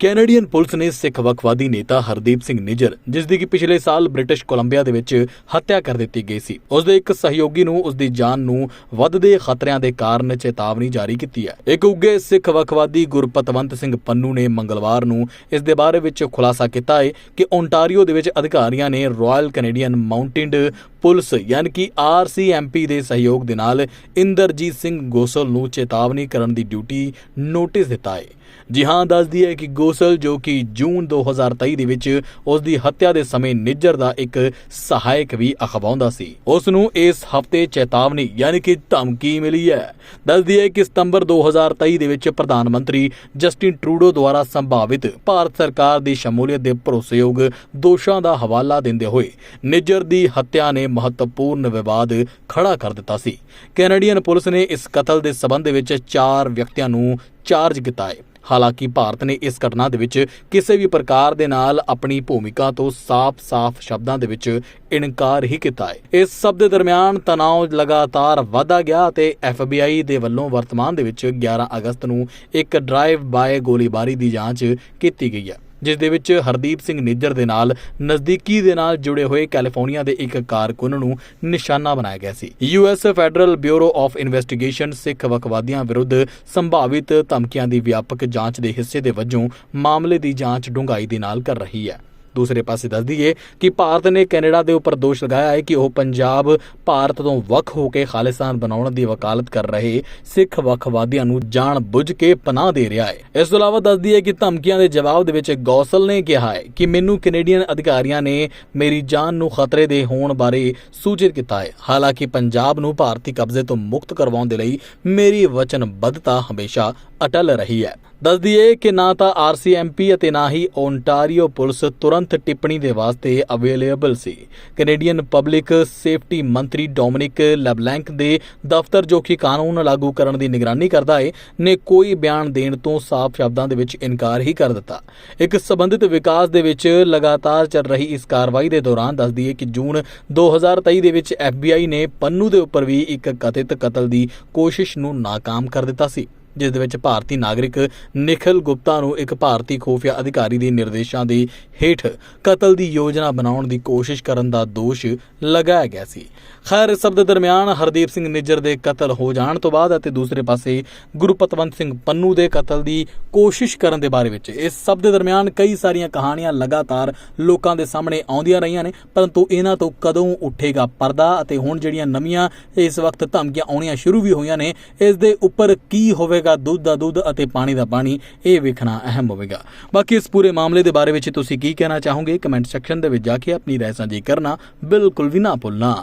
Canadian police ਨੇ ਸਿੱਖ ਵਕਵਾਦੀ ਨੇਤਾ ਹਰਦੀਪ ਸਿੰਘ ਨਿੱਜਰ, ਜਿਸ ਦੀ ਕਿ ਪਿਛਲੇ ਸਾਲ ਬ੍ਰਿਟਿਸ਼ ਕੋਲੰਬੀਆ ਦੇ ਵਿੱਚ ਹੱਤਿਆ ਕਰ ਦਿੱਤੀ ਗਈ ਸੀ, ਉਸ ਦੇ ਇੱਕ ਸਹਿਯੋਗੀ ਨੂੰ ਉਸ ਦੀ ਜਾਨ ਨੂੰ ਵੱਧਦੇ ਖਤਰਿਆਂ ਦੇ ਕਾਰਨ ਚੇਤਾਵਨੀ ਜਾਰੀ ਕੀਤੀ ਹੈ। ਇੱਕ ਉੱਗੇ ਸਿੱਖ ਵਕਵਾਦੀ ਗੁਰਪਤਵੰਤ ਸਿੰਘ ਪੰਨੂ ਨੇ ਮੰਗਲਵਾਰ ਨੂੰ ਇਸ ਦੇ ਬਾਰੇ ਵਿੱਚ ਖੁਲਾਸਾ ਕੀਤਾ ਹੈ ਕਿ ਓਨਟਾਰੀਓ ਦੇ ਵਿੱਚ ਅਧਿਕਾਰੀਆਂ ਨੇ ਰਾਇਲ ਕੈਨੇਡੀਅਨ ਮਾਊਂਟੇਨਡ ਪੁਲਿਸ, ਯਾਨੀ ਕਿ ਆਰਸੀਐਮਪੀ ਦੇ ਸਹਿਯੋਗ ਦੇ ਨਾਲ ਇੰਦਰਜੀਤ ਸਿੰਘ ਗੋਸਲ ਨੂੰ ਚੇਤਾਵਨੀ ਕਰਨ ਦੀ ਡਿਊਟੀ ਨੋਟਿਸ ਦਿੱਤਾ ਹੈ। ਜੀ ਹਾਂ, ਦੱਸਦੀ ਹੈ ਕਿ ਗੋਸਲ, ਜੋ ਕਿ ਜੂਨ 2023 ਦੇ ਵਿੱਚ ਉਸ ਦੀ ਹੱਤਿਆ ਦੇ ਸਮੇਂ ਨਿੱਜਰ ਦਾ ਇੱਕ ਸਹਾਇਕ ਵੀ ਅਖਵਾਉਂਦਾ ਸੀ। ਉਸ ਨੂੰ ਇਸ ਹਫ਼ਤੇ ਚੇਤਾਵਨੀ, ਯਾਨੀ ਕਿ ਧਮਕੀ ਮਿਲੀ ਹੈ। ਦੱਸਦੀ ਹੈ ਕਿ ਸਤੰਬਰ 2023 ਦੇ ਵਿੱਚ ਪ੍ਰਧਾਨ ਮੰਤਰੀ ਜਸਟਿਨ ਟਰੂਡੋ ਦੁਆਰਾ ਸੰਭਾਵਿਤ ਭਾਰਤ ਸਰਕਾਰ ਦੀ ਸ਼ਮੂਲੀਅਤ ਦੇ ਭਰੋਸੇਯੋਗ ਦੋਸ਼ਾਂ ਦਾ ਹਵਾਲਾ ਦਿੰਦੇ ਹੋਏ ਨਿੱਜਰ ਦੀ ਹੱਤਿਆ ਨੇ ਮਹੱਤਵਪੂਰਨ ਵਿਵਾਦ ਖੜਾ ਕਰ ਦਿੱਤਾ ਸੀ। ਕੈਨੇਡੀਅਨ ਪੁਲਿਸ ਨੇ ਇਸ ਕਤਲ ਦੇ ਸਬੰਧ ਵਿੱਚ ਚਾਰ ਵਿਅਕਤੀਆਂ ਨੂੰ ਚਾਰਜ ਕੀਤਾ ਹੈ। ਹਾਲਾਂਕਿ ਭਾਰਤ ਨੇ ਇਸ ਘਟਨਾ ਦੇ ਵਿੱਚ ਕਿਸੇ ਵੀ ਪ੍ਰਕਾਰ ਦੇ ਨਾਲ ਆਪਣੀ ਭੂਮਿਕਾ ਤੋਂ ਸਾਫ਼-ਸਾਫ਼ ਸ਼ਬਦਾਂ ਦੇ ਵਿੱਚ ਇਨਕਾਰ ਹੀ ਕੀਤਾ ਹੈ। ਇਸ ਸਭ ਦੇ ਦਰਮਿਆਨ ਤਣਾਅ ਲਗਾਤਾਰ ਵਧਦਾ ਗਿਆ ਅਤੇ FBI ਦੇ ਵੱਲੋਂ ਵਰਤਮਾਨ ਦੇ ਵਿੱਚ 11 ਅਗਸਤ ਨੂੰ ਇੱਕ ਡਰਾਈਵ ਬਾਏ ਗੋਲੀਬਾਰੀ ਦੀ ਜਾਂਚ ਕੀਤੀ ਗਈ ਹੈ। ਜਿਸ ਦੇ ਵਿੱਚ ਹਰਦੀਪ ਸਿੰਘ ਨਿੱਜਰ ਦੇ ਨਾਲ ਨਜ਼ਦੀਕੀ ਦੇ ਨਾਲ ਜੁੜੇ ਹੋਏ ਕੈਲੀਫੋਰਨੀਆ ਦੇ ਇੱਕ ਕਾਰਕੁਨ ਨੂੰ ਨਿਸ਼ਾਨਾ ਬਣਾਇਆ ਗਿਆ ਸੀ। US Federal Bureau of Investigation Sikh ਵਕਵਾਦੀਆਂ ਵਿਰੁੱਧ ਸੰਭਾਵਿਤ ਧਮਕੀਆਂ ਦੀ ਵਿਆਪਕ ਜਾਂਚ ਦੇ ਹਿੱਸੇ ਦੇ ਵਜੋਂ ਮਾਮਲੇ ਦੀ ਜਾਂਚ ਡੂੰਘਾਈ ਦੇ ਨਾਲ ਕਰ ਰਹੀ ਹੈ। ਦੂਸਰੇ ਪਾਸੇ ਦੱਸ ਦਈਏ ਕਿ ਭਾਰਤ ਨੇ ਕੈਨੇਡਾ ਦੇ ਉੱਪਰ ਦੋਸ਼ ਲਗਾਇਆ ਹੈ ਕਿ ਉਹ ਪੰਜਾਬ, ਭਾਰਤ ਤੋਂ ਵੱਖ ਹੋ ਕੇ ਖਾਲਿਸਤਾਨ ਬਣਾਉਣ ਦੀ ਵਕਾਲਤ ਕਰ ਰਹੇ ਸਿੱਖ ਵੱਖਵਾਦੀਆਂ ਨੂੰ ਜਾਣ ਬੁੱਝ ਕੇ ਪਨਾਹ ਦੇ ਰਿਹਾ ਹੈ। ਇਸ ਤੋਂ ਇਲਾਵਾ ਦੱਸ ਦਈਏ ਕਿ ਧਮਕੀਆਂ ਦੇ ਜਵਾਬ ਦੇ ਵਿੱਚ ਗੌਸਲ ਨੇ ਕਿਹਾ ਹੈ ਕਿ ਮੈਨੂੰ ਕੈਨੇਡੀਅਨ ਅਧਿਕਾਰੀਆਂ ਨੇ ਮੇਰੀ ਜਾਨ ਨੂੰ ਖਤਰੇ ਦੇ ਹੋਣ ਬਾਰੇ ਸੂਚਿਤ ਕੀਤਾ ਹੈ। ਹਾਲਾਂਕਿ ਪੰਜਾਬ ਨੂੰ ਭਾਰਤੀ ਕਬਜ਼ੇ ਤੋਂ ਮੁਕਤ ਕਰਵਾਉਣ ਦੇ ਲਈ ਮੇਰੀ ਵਚਨਬੱਧਤਾ ਹਮੇਸ਼ਾ ਅਟਲ ਰਹੀ ਹੈ। ਦੱਸ ਦਈਏ ਕਿ ਨਾ ਤਾਂ ਆਰਸੀਐਮਪੀ ਅਤੇ ਨਾ ਹੀ ਓਨਟਾਰੀਓ ਪੁਲਿਸ ਤੁਰੰਤ ਟਿੱਪਣੀ ਦੇ ਵਾਸਤੇ ਅਵੇਲੇਬਲ ਸੀ। ਕੈਨੇਡੀਅਨ ਪਬਲਿਕ ਸੇਫਟੀ ਮੰਤਰੀ ਡੋਮਿਨਿਕ ਲੈਬਲੈਂਕ ਦੇ ਦਫ਼ਤਰ ਜੋ ਕਿ ਕਾਨੂੰਨ ਲਾਗੂ ਕਰਨ ਦੀ ਨਿਗਰਾਨੀ ਕਰਦਾ ਹੈ ਨੇ ਕੋਈ ਬਿਆਨ ਦੇਣ ਤੋਂ ਸਾਫ਼ ਸ਼ਬਦਾਂ ਦੇ ਵਿੱਚ ਇਨਕਾਰ ਹੀ ਕਰ ਦਿੱਤਾ। ਇੱਕ ਸੰਬੰਧਿਤ ਵਿਕਾਸ ਦੇ ਵਿੱਚ ਲਗਾਤਾਰ ਚੱਲ ਰਹੀ ਇਸ ਕਾਰਵਾਈ ਦੇ ਦੌਰਾਨ ਦੱਸ ਦਈਏ ਕਿ ਜੂਨ 2023 ਦੇ ਵਿੱਚ FBI ਨੇ ਪੰਨੂ ਦੇ ਉੱਪਰ ਵੀ ਇੱਕ ਕਥਿਤ ਕਤਲ ਦੀ ਕੋਸ਼ਿਸ਼ ਨੂੰ ਨਾਕਾਮ ਕਰ ਦਿੱਤਾ ਸੀ। ਜਿਸ ਦੇ ਵਿੱਚ ਭਾਰਤੀ ਨਾਗਰਿਕ ਨਿਖਿਲ ਗੁਪਤਾ ਨੂੰ ਇੱਕ ਭਾਰਤੀ ਖੂਫੀਆ ਅਧਿਕਾਰੀ ਦੇ ਨਿਰਦੇਸ਼ਾਂ ਦੇ ਹੇਠ ਕਤਲ ਦੀ ਯੋਜਨਾ ਬਣਾਉਣ ਦੀ ਕੋਸ਼ਿਸ਼ ਕਰਨ ਦਾ ਦੋਸ਼ ਲਗਾਇਆ ਗਿਆ ਸੀ। ਖੈਰ, ਇਸ ਸਭ ਦੇ ਦਰਮਿਆਨ ਹਰਦੀਪ ਸਿੰਘ ਨਿੱਜਰ ਦੇ ਕਤਲ ਹੋ ਜਾਣ ਤੋਂ ਬਾਅਦ ਅਤੇ ਦੂਸਰੇ ਪਾਸੇ ਗੁਰਪਤਵੰਤ ਸਿੰਘ ਪੰਨੂ ਦੇ ਕਤਲ ਦੀ ਕੋਸ਼ਿਸ਼ ਕਰਨ ਦੇ ਬਾਰੇ ਵਿੱਚ ਇਸ ਸਭ ਦੇ ਦਰਮਿਆਨ ਕਈ ਸਾਰੀਆਂ ਕਹਾਣੀਆਂ ਲਗਾਤਾਰ ਲੋਕਾਂ ਦੇ ਸਾਹਮਣੇ ਆਉਂਦੀਆਂ ਰਹੀਆਂ ਨੇ, ਪਰੰਤੂ ਇਹਨਾਂ ਤੋਂ ਕਦੋਂ ਉੱਠੇਗਾ ਪਰਦਾ ਅਤੇ ਹੁਣ ਜਿਹੜੀਆਂ ਨਵੀਆਂ ਇਸ ਵਕਤ ਧਮਕੀਆਂ ਆਉਣੀਆਂ ਸ਼ੁਰੂ ਵੀ ਹੋਈਆਂ ਨੇ, ਇਸ ਦੇ ਉੱਪਰ ਕੀ ਹੋਵੇਗਾ ਹੋਵੇਗਾ, ਦੁੱਧ ਦਾ ਦੁੱਧ ਅਤੇ ਪਾਣੀ ਦਾ ਪਾਣੀ, ਇਹ ਵੇਖਣਾ ਅਹਿਮ ਹੋਵੇਗਾ। ਬਾਕੀ ਇਸ ਪੂਰੇ ਮਾਮਲੇ ਦੇ ਬਾਰੇ ਵਿੱਚ ਤੁਸੀਂ ਕੀ ਕਹਿਣਾ ਚਾਹੋਗੇ, ਕਮੈਂਟ ਸੈਕਸ਼ਨ ਦੇ ਵਿੱਚ ਜਾ ਕੇ ਆਪਣੀ ਰਾਏ ਸਾਂਝੀ ਕਰਨਾ ਬਿਲਕੁਲ ਵੀ ਨਾ ਭੁੱਲਣਾ।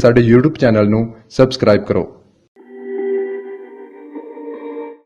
ਸਾਡੇ YouTube ਚੈਨਲ ਨੂੰ ਸਬਸਕ੍ਰਾਈਬ ਕਰੋ।